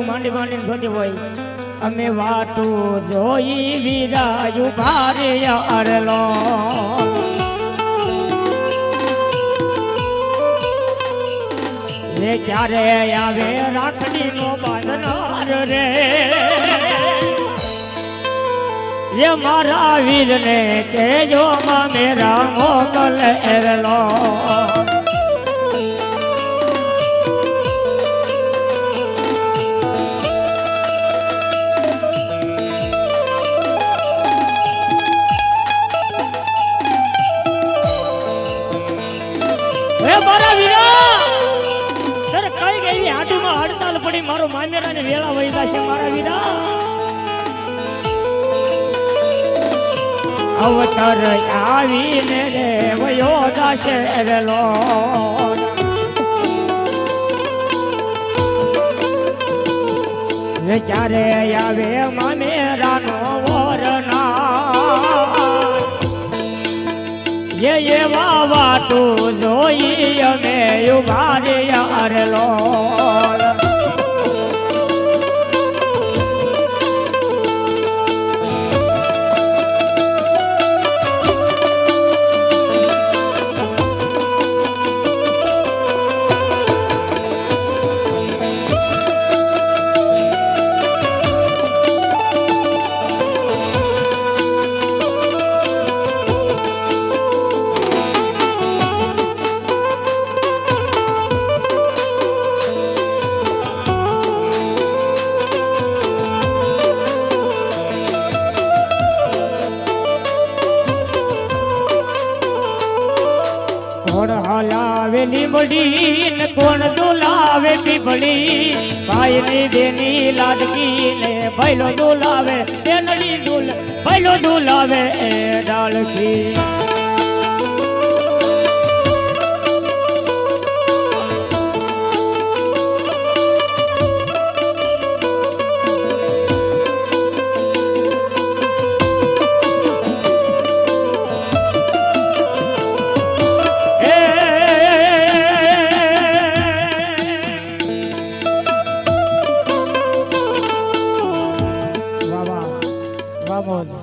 બહુ માંડી માંડીને જોતી હોય. અમે વાટું જોઈ વિરાયું ભારે અરલો રે ક્યારે આવે રાખડી નો બાંધનાર રે? રે મારા વીર ને કેજો મેરા મોકલ એરલો. હે મારા વીરા! સર હડતાલ પડી, મારો મામેરા વેળા વૈદા છે, મારા વીરા. અવતર આવીને રે, વયો દાશે વેલો. ચારે આવે મામેરાનો એવા વાટો જોઈ અમે ઊભા રે અરલો. હલાવે બડી ને કોણ દુલાવે પીપળી? ભાઈ ની બેની લાડકી ને ભૈલો દુલાવે, તેનડી દુલ ભૈલો દુલાવે એ ડાળખી. Father.